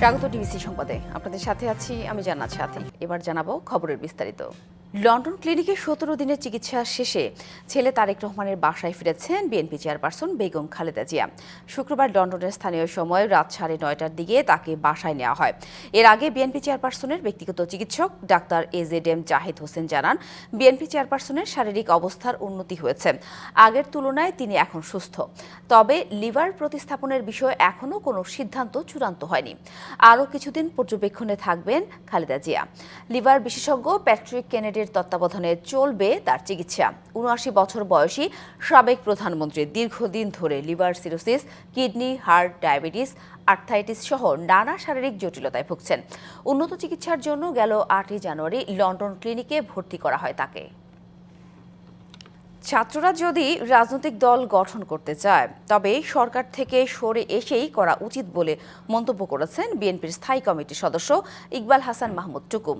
স্বাগত টিভিসি সংবাদে। আপনাদের সাথে আছি আমি জান্নাত সাথী। এবার জানাব খবরের বিস্তারিত। লন্ডন ক্লিনিকে সতেরো দিনের চিকিৎসা শেষে ছেলে তারেক রহমানের বাসায় ফিরেছেন বিএনপি চেয়ারপারসন বেগম খালেদা জিয়া। শুক্রবার লন্ডনের স্থানীয় সময় রাত সাড়ে নয়টার দিকে তাকে বাসায় নেওয়া হয়। এর আগে বিএনপি চেয়ারপারসনের ব্যক্তিগত চিকিৎসক doctor AZ M Zahid Hossain জানান, বিএনপি চেয়ারপারসনের শারীরিক অবস্থার উন্নতি হয়েছে। আগের তুলনায় তিনি এখন সুস্থ। তবে লিভার প্রতিস্থাপনের বিষয়ে এখনও কোনো সিদ্ধান্ত চূড়ান্ত হয়নি। আরও কিছুদিন পর্যবেক্ষণে থাকবেন খালেদা জিয়া। লিভার বিশেষজ্ঞ প্যাট্রিক কেনেডির তত্ত্বাবধানে চলবে তার চিকিৎসা। উনআশি বছর বয়সী সাবেক প্রধানমন্ত্রী দীর্ঘদিন ধরে liver cirrhosis, kidney, heart, diabetes arthritis সহ নানা শারীরিক জটিলতায় ভুগছেন। উন্নত চিকিৎসার জন্য গেল আটই জানুয়ারি লন্ডন ক্লিনিকে ভর্তি করা হয় তাকে। ছাত্ররা যদি রাজনৈতিক দল গঠন করতে চায়, তবে সরকার থেকে সরে এসেই করা উচিত বলে মন্তব্য করেছেন বিএনপির স্থায়ী কমিটির সদস্য ইকবাল হাসান মাহমুদ টুকু।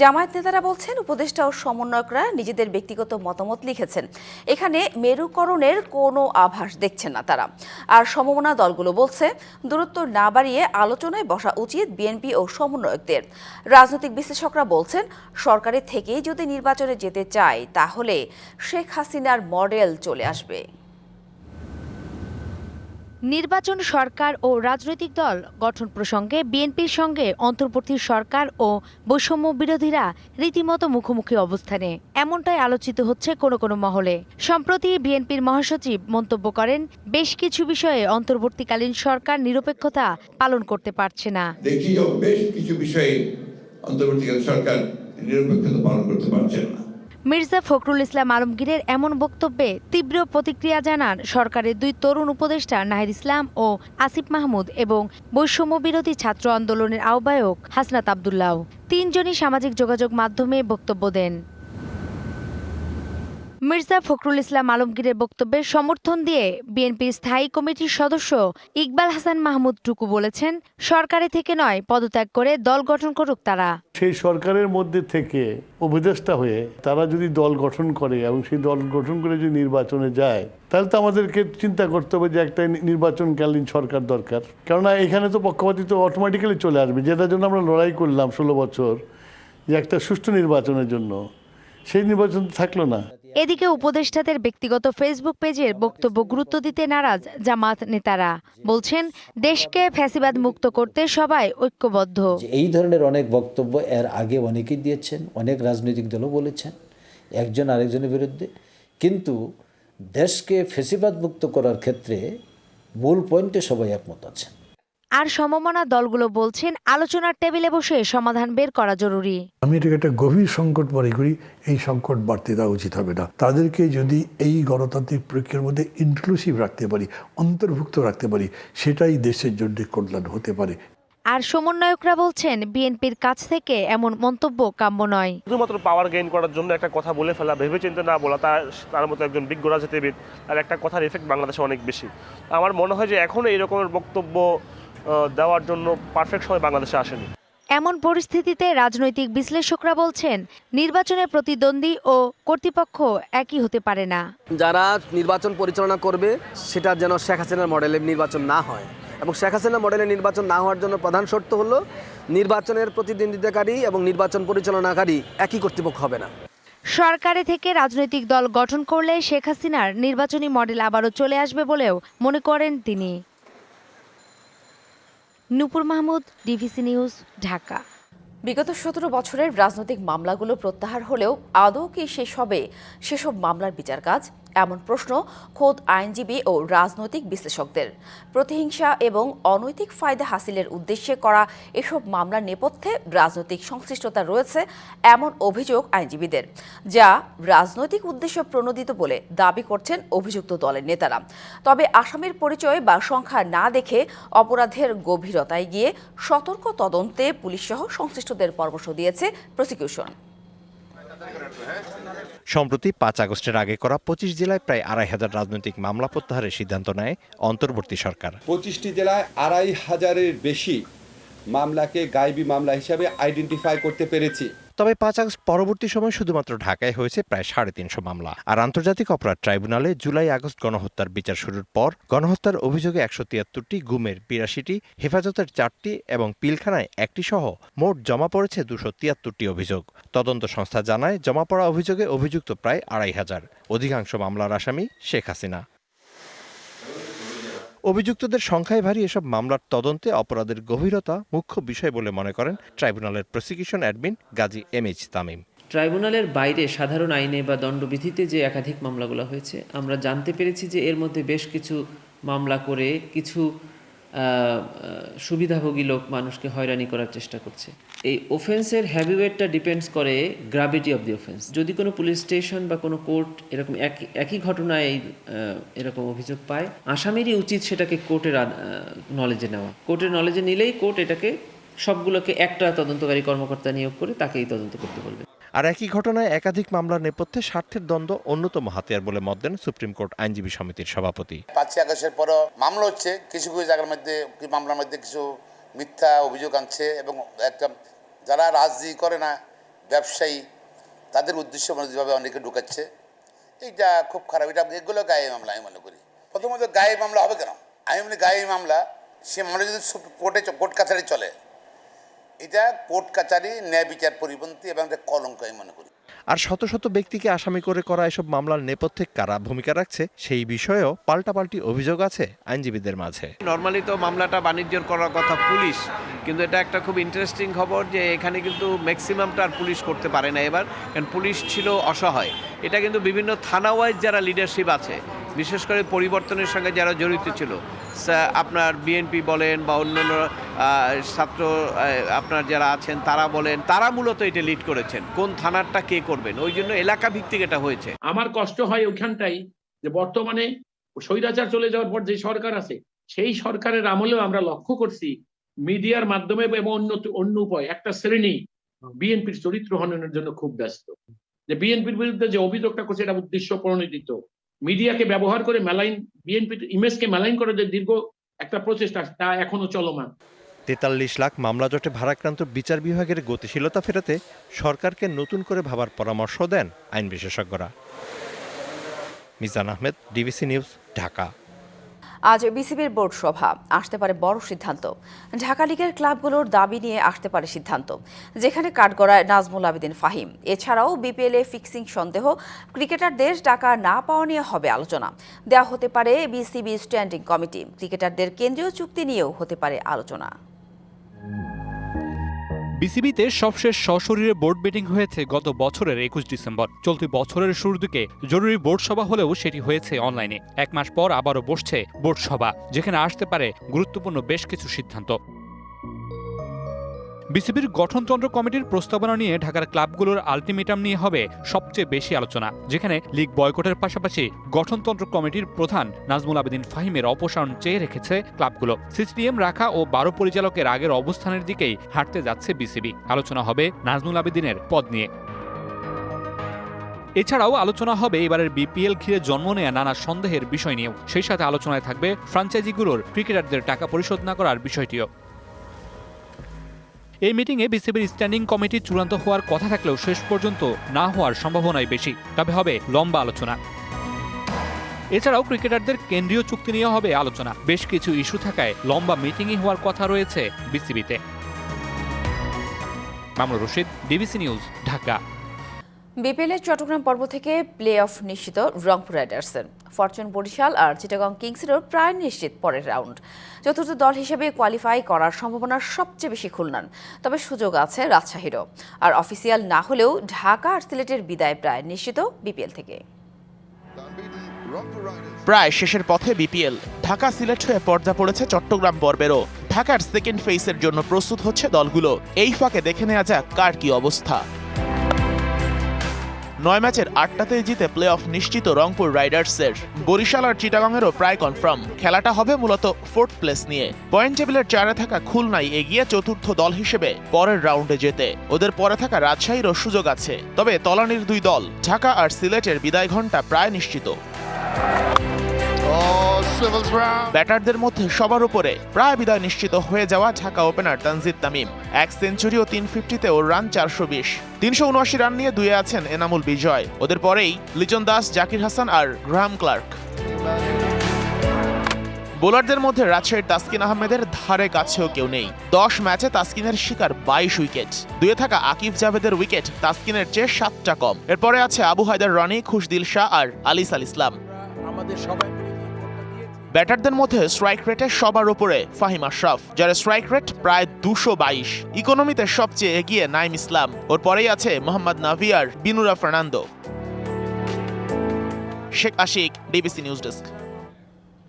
জামায়াত নেতারা বলছেন, উপদেষ্টা ও সমন্বয়করা নিজেদের ব্যক্তিগত মতামত লিখেছেন। এখানে মেরুকরণের কোনো আভাস দেখছেন না তারা। আর সমমনা দলগুলো বলছে, দূরত্ব না বাড়িয়ে আলোচনায় বসা উচিত বিএনপি ও সমন্বয়কদের। রাজনৈতিক বিশ্লেষকরা বলছেন, সরকারের থেকেই যদি নির্বাচনে যেতে চায়, তাহলে শেখ হাসিনার মডেল চলে আসবে। নির্বাচন সরকার ও রাজনৈতিক দল গঠন প্রসঙ্গে বিএনপির সঙ্গে অন্তর্বর্তী সরকার ও বৈষম্য বিরোধীরা রীতিমতো মুখোমুখি অবস্থানে। এমনটাই আলোচিত হচ্ছে কোনো কোনো মহলে। সম্প্রতি বিএনপির মহাসচিব মন্তব্য করেন বেশ কিছু বিষয়ে অন্তর্বর্তীকালীন সরকার নিরপেক্ষতা পালন করতে পারছে না। দেখি বেশ কিছু বিষয়ে অন্তর্বর্তীকালীন সরকার নিরপেক্ষতা পালন করতে পারছেন না। মির্জা ফখরুল ইসলাম আলমগীরের এমন বক্তব্যে তীব্র প্রতিক্রিয়া জানান সরকারের দুই তরুণ উপদেষ্টা নাহির ইসলাম ও আসিফ মাহমুদ এবং বৈষম্য বিরোধী ছাত্র আন্দোলনের আহ্বায়ক হাসনাত আবদুল্লাহ। তিনজনই সামাজিক যোগাযোগ মাধ্যমে বক্তব্য দেন। মির্জা ফখরুল ইসলাম আলমগীরের বক্তব্যে সমর্থন দিয়ে বিএনপির স্থায়ী কমিটির সদস্য ইকবাল হাসান মাহমুদ টুকু বলেছেন, সরকারে থেকে নয়, পদত্যাগ করে দল গঠন করুক তারা। সেই সরকারের মধ্যে থেকে উপদেষ্টা হয়ে তারা যদি দল গঠন করে এবং সেই দল গঠন করে যদি নির্বাচনে যায়, তাহলে তো আমাদেরকে চিন্তা করতে হবে যে একটা নির্বাচনকালীন সরকার দরকার। কেননা এখানে তো পক্ষপাতি তো অটোমেটিক্যালি চলে আসবে। যেটার জন্য আমরা লড়াই করলাম ষোলো বছর যে একটা সুষ্ঠু নির্বাচনের জন্য। সেই নির্বাচন থাকল না। এদিকে উপদেষ্টাদের ব্যক্তিগত ফেসবুক পেজের বক্তব্য গুরুত্ব দিতে নারাজ জামাত নেতারা। বলছেন দেশকে ফ্যাসিবাদ মুক্ত করতে সবাই ঐক্যবদ্ধ। এই ধরনের অনেক বক্তব্য এর আগে অনেকেই দিয়েছেন অনেক রাজনৈতিক দলও বলেছেন একজন আরেকজনের বিরুদ্ধে। কিন্তু দেশকে ফেসিবাদ মুক্ত করার ক্ষেত্রে মূল পয়েন্টে সবাই একমত আছেন। আর সমমনা দলগুলো বলছেন আলোচনার টেবিলে বসে সমাধান বের করা জরুরি। আমি এটাকে একটা গভীর সংকট মনে করি এই সংকট বাড়তে দেওয়া উচিত হবে না। তাদেরকে যদি এই গণতান্ত্রিক প্রক্রিয়ার মধ্যে ইনক্লুসিভ রাখতে পারি অন্তর্ভুক্ত রাখতে পারি সেটাই দেশের জন্য কল্যাণ হতে পারে। আর সমন্বয়করা বলছেন বিএনপির কাছ থেকে এমন মন্তব্য কাম্য নয়। শুধুমাত্র পাওয়ার গেইন করার জন্য একটা কথা বলে ফেলা ভেবে ভেবেচিন্তে না বলা তার তার মতো একজন বিজ্ঞ রাজনীতিবিদ তার একটা কথার এফেক্ট বাংলাদেশে অনেক বেশি। আমার মনে হয় যে এখনও এই রকমের বক্তব্য দেওয়ার জন্য পারফেক্ট সময় বাংলাদেশে আসেনি। এমন পরিস্থিতিতে রাজনৈতিক বিশ্লেষকরা বলছেন নির্বাচনে প্রতিদ্বন্দ্বী ও কর্তৃপক্ষ একই হতে পারে না। যারা নির্বাচন পরিচালনা করবে সেটা যেন শেখ হাসিনার মডেলে নির্বাচন না হয়। এবং শেখ হাসিনা মডেলে নির্বাচন না হওয়ার জন্য প্রধান শর্ত হলো নির্বাচনের প্রতিদ্বন্দ্বিতাকারী এবং নির্বাচন পরিচালনাকারী একই কর্তৃপক্ষ হবে না। সরকারে থেকে রাজনৈতিক দল গঠন করলে শেখ হাসিনার নির্বাচনী মডেল আবারও চলে আসবে বলেও মনে করেন তিনি। Nupur Mahmud, DBC news, Dhaka. বিগত সতেরো বছরের রাজনৈতিক মামলাগুলো প্রত্যাহার হলেও আদৌ কি শেষ হবে? সেসব মামলার বিচার কাজ এমন প্রশ্ন খোদ আইনজীবী ও রাজনৈতিক বিশ্লেষকদের। প্রতিহিংসা এবং অনৈতিক ফায়দা হাসিলের উদ্দেশ্যে করা এসব মামলার নেপথ্যে রাজনৈতিক সংশ্লিষ্টতা রয়েছে এমন অভিযোগ আইনজীবীদের, যা রাজনৈতিক উদ্দেশ্য প্রণোদিত বলে দাবি করছেন অভিযুক্ত দলের নেতারা। তবে আসামির পরিচয় বা সংখ্যা না দেখে অপরাধের গভীরতায় গিয়ে সতর্ক তদন্তে পুলিশসহ সংশ্লিষ্টদের পরামর্শ দিয়েছে প্রসিকিউশন। সম্প্রতি পাঁচ আগস্টের আগে করা পঁচিশ জেলায় প্রায় আড়াই হাজার রাজনৈতিক মামলা প্রত্যাহারের সিদ্ধান্ত নেয় অন্তর্বর্তী সরকার। পঁচিশটি জেলায় আড়াই হাজারের বেশি মামলাকে গাইবি মামলা হিসাবে আইডেন্টিফাই করতে পেরেছি। তবে পাঁচ আগস্ট পরবর্তী সময় শুধুমাত্র ঢাকায় হয়েছে প্রায় সাড়ে তিনশো মামলা। আর আন্তর্জাতিক অপরাধ ট্রাইব্যুনালে জুলাই আগস্ট গণহত্যার বিচার শুরুর পর গণহত্যার অভিযোগে একশো তিয়াত্তরটি, গুমের বিরাশিটি, হেফাজতের চারটি এবং পিলখানায় একটি সহ মোট জমা পড়েছে দুশো তিয়াত্তরটি অভিযোগ। তদন্ত সংস্থা জানায়, জমা পড়া অভিযোগে অভিযুক্ত প্রায় আড়াই হাজার। অধিকাংশ মামলার আসামি শেখ হাসিনা। অভিযুক্তদের সংখ্যায় ভারী এসব মামলার তদন্তে অপরাধের গভীরতা মুখ্য বিষয় বলে মনে করেন ট্রাইব্যুনালের prosecution admin Gazi M H Tamim. ট্রাইব্যুনালের বাইরে সাধারণ আইনে বা দণ্ডবিধিতে যে একাধিক মামলাগুলো হয়েছে, আমরা জানতে পেরেছি যে এর মধ্যে বেশ কিছু মামলা করে কিছু সুবিধাভোগী লোক মানুষকে হয়রানি করার চেষ্টা করছে। এই ওফেন্সের হ্যাবিওয়েটটা ডিপেন্ডস করে গ্রাভিটি অফ দি অফেন্স যদি কোনো পুলিশ স্টেশন বা কোনো কোর্ট এরকম একই একই ঘটনায় এই, এরকম অভিযোগ পায় আসামিরই উচিত সেটাকে কোর্টের নলেজে নেওয়া। কোর্টের নলেজে নিলেই কোর্ট এটাকে সবগুলোকে একটা তদন্তকারী কর্মকর্তা নিয়োগ করে তাকেই তদন্ত করতে বলবে। আর একই ঘটনায় একাধিক মামলার নেপথ্যে স্বার্থের দ্বন্দ্ব অন্যতম হাতিয়ার বলে মত দেন সুপ্রিম কোর্ট আইনজীবী সমিতির সভাপতি। পাঁচই আগস্টের পরও মামলা হচ্ছে, কিছু কিছু জায়গার মধ্যে মামলার মধ্যে কিছু মিথ্যা অভিযোগ আনছে এবং একটা, যারা রাজনীতি করে না, ব্যবসায়ী, তাদের উদ্দেশ্য যেভাবে অনেকে ঢুকাচ্ছে, এইটা খুব খারাপ। এটা এগুলো গায়ে মামলা, আমি মনে করি। প্রথমত গায়ে মামলা হবে কেন? আমি মনে গায়ে মামলা, সে মামলা যদি কোর্টে কোর্ট কাছারি চলে এটা কোর্ট কাছারি ন্যায় বিচার পরিপন্থী এবং এটা কলঙ্ক আমি মনে করি। আর শত শত ব্যক্তিকে আসামি করে করা এসব মামলার নেপথ্যে কারা ভূমিকা রাখছে সেই বিষয়েও পাল্টাপাল্টি অভিযোগ আছে আইনজীবীদের মাঝে। নর্মালি তো মামলাটা বাণিজ্যের করার কথা পুলিশ কিন্তু এটা একটা খুব ইন্টারেস্টিং খবর যে এখানে কিন্তু ম্যাক্সিমামটা আর পুলিশ করতে পারে না এবার কারণ পুলিশ ছিল অসহায়। এটা কিন্তু বিভিন্ন থানা ওয়াইজ যারা লিডারশিপ আছে বিশেষ করে পরিবর্তনের সঙ্গে যারা জড়িত ছিল আপনার বিএনপি বলেন বা অন্যান্য ছাত্র আপনার যারা আছেন, তারা বলেন, তারা মূলত এটা লিড করেছেন। কোন থানারটা কে করবেন? ওই জন্য এলাকা ভিত্তিক এটা হয়েছে। আমার কষ্ট হয় ওইখানটাই যে বর্তমানে স্বৈরাচার চলে যাওয়ার পর যে সরকার আছে, সেই সরকারের আমলেও আমরা লক্ষ্য করছি মিডিয়ার মাধ্যমে এবং অন্য অন্য উপায়। একটা শ্রেণি বিএনপির চরিত্র হননের জন্য খুব ব্যস্ত। যে বিএনপির বিরুদ্ধে যে অভিযোগটা করছে, এটা উদ্দেশ্য প্রণোদিত। মিডিয়াকে ব্যবহার করে মেলাইন বিএনপির ইমেজকে মেলাইন করে যে দীর্ঘ একটা প্রচেষ্টা, তা এখনও চলমান। তেতাল্লিশ লাখ মামলা জটে ভারাক্রান্ত বিচার বিভাগের গতিশীলতা ফেরাতে সরকারকে নতুন করে ভাবার পরামর্শ দেন আইন বিশেষজ্ঞরা। Mizan Ahmed, DBC news, Dhaka. আজ বিসিবির বোর্ড সভা। আসতে পারে বড় সিদ্ধান্ত। ঢাকা লিগের ক্লাবগুলোর দাবি নিয়ে আসতে পারে সিদ্ধান্ত। যেখানে কাঠগড়ায় নাজমুল আবেদিন ফাহিম। এছাড়াও বিপিএল এ ফিক্সিং সন্দেহ, ক্রিকেটারদের টাকা না পাওয়া নিয়ে হবে আলোচনা। দেওয়া হতে পারে বিসিবি স্ট্যান্ডিং কমিটি। ক্রিকেটারদের কেন্দ্রীয় চুক্তি নিয়েও হতে পারে আলোচনা। বিসিবিতে সবশেষ সশরীরে বোর্ড মিটিং হয়েছে গত বছরের একুশ ডিসেম্বর। চলতি বছরের শুরুর দিকে জরুরি বোর্ড সভা হলেও সেটি হয়েছে অনলাইনে। এক মাস পর আবারও বসছে বোর্ড সভা, যেখানে আসতে পারে গুরুত্বপূর্ণ বেশ কিছু সিদ্ধান্ত। বিসিবির গঠনতন্ত্র কমিটির প্রস্তাবনা নিয়ে ঢাকার ক্লাবগুলোর আলটিমেটাম নিয়ে হবে সবচেয়ে বেশি আলোচনা, যেখানে লিগ বয়কটের পাশাপাশি গঠনতন্ত্র কমিটির প্রধান নাজমুল আবেদিন ফাহিমের অপসারণ চেয়ে রেখেছে ক্লাবগুলো। সিসিডিএম রাখা ও বারো পরিচালকের আগের অবস্থানের দিকেই হাঁটতে যাচ্ছে বিসিবি। আলোচনা হবে নাজমুল আবেদিনের পদ নিয়ে। এছাড়াও আলোচনা হবে এবারের বিপিএল ঘিরে জন্ম নেয়া নানা সন্দেহের বিষয় নিয়েও। সেই সাথে আলোচনায় থাকবে ফ্রাঞ্চাইজিগুলোর ক্রিকেটারদের টাকা পরিশোধ না করার বিষয়টিও। এই মিটিংয়ে বিসিবির স্ট্যান্ডিং কমিটি চূড়ান্ত হওয়ার কথা থাকলেও শেষ পর্যন্ত না হওয়ার সম্ভাবনাই বেশি। তবে হবে লম্বা আলোচনা। এছাড়াও ক্রিকেটারদের কেন্দ্রীয় চুক্তি নিয়ে হবে আলোচনা। বেশ কিছু ইস্যু থাকায় লম্বা মিটিংই হওয়ার কথা রয়েছে বিসিবিতে। Mamun Rashid DBC news, Dhaka. বিপিএলের চট্টগ্রাম পর্ব থেকে প্লে অফ নিশ্চিত রংপুর রাইডার্সের। ফরচুন বরিশাল আর চিটাগং কিংসেরও প্রায় নিশ্চিত পরের রাউন্ড। চতুর্থ দল হিসেবে কোয়ালিফাই করার সম্ভাবনা সবচেয়ে বেশি খুলনার। তবে সুযোগ আছে রাজশাহীরও। আর অফিসিয়াল না হলেও ঢাকা আর সিলেটের বিদায় প্রায় নিশ্চিত বিপিএল থেকে। প্রায় শেষের পথে বিপিএল ঢাকা সিলেট হয়ে পর্দা পড়েছে চট্টগ্রাম পর্বেরও ঢাকার সেকেন্ড ফেসের জন্য প্রস্তুত হচ্ছে দলগুলো। এই ফাঁকে দেখে নেওয়া যাক কার কি অবস্থা। নয় ম্যাচের আটটাতেই জিতে প্লে অফ নিশ্চিত রংপুর রাইডার্সের। বরিশাল আর চিটাগংয়েরও প্রায় কনফার্ম খেলাটা হবে মূলত ফোর্থ প্লেস নিয়ে। পয়েন্ট টেবিলের চারে থাকা খুলনাই এগিয়ে চতুর্থ দল হিসেবে পরের রাউন্ডে যেতে ওদের পরে থাকা রাজশাহীরও সুযোগ আছে। তবে তলানির দুই দল, ঢাকা আর সিলেটের বিদায় ঘণ্টা প্রায় নিশ্চিত। ব্যাটারদের মধ্যে সবার উপরে প্রায় বিদায় নিশ্চিত হয়ে যাওয়া ঢাকা ওপেনার তানজিদ তামিম। এক সেঞ্চুরি ও তিন ফিফটিতেও রান চারশো বিশ। তিনশো উনআশি রান নিয়ে দুয়ে আছেন এনামুল বিজয়। ওদের পরেই লিটন দাস জাকির হাসান আর গ্রাহাম ক্লার্ক। বোলারদের মধ্যে রাজশাহীর তাসকিন আহমেদের ধারে কাছেও কেউ নেই। দশ ম্যাচে তাসকিনের শিকার বাইশ উইকেট। দুয়ে থাকা আকিব জাভেদের উইকেট তাসকিনের চেয়ে সাতটা কম। এরপরে আছে আবু হায়দার রনি খুশদিল শাহ আর আলিস আল ইসলাম। ব্যাটারদের মধ্যে স্ট্রাইক রেটে সবার উপরে ফাহিম আশরাফ, যার স্ট্রাইক রেট প্রায় দুশো বাইশ। ইকোনমিতে সবচেয়ে এগিয়ে নাইম ইসলাম ওর পরেই আছে Mohammad নাভিয়ার Binura Fernando. Sheikh Ashiq, DBC news desk.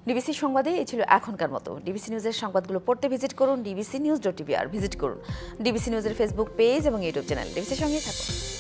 DBC সংবাদে এই ছিল এখনকার মতো। ডিবিসি নিউজের সংবাদগুলো পড়তে ভিজিট করুন, ডিবিসি নিউজ ডট টিভি আর ভিজিট করুন। ডিবিসি নিউজের ফেসবুক পেজ এবং ইউটিউব চ্যানেল। ডিবিসির সঙ্গে থাকুন।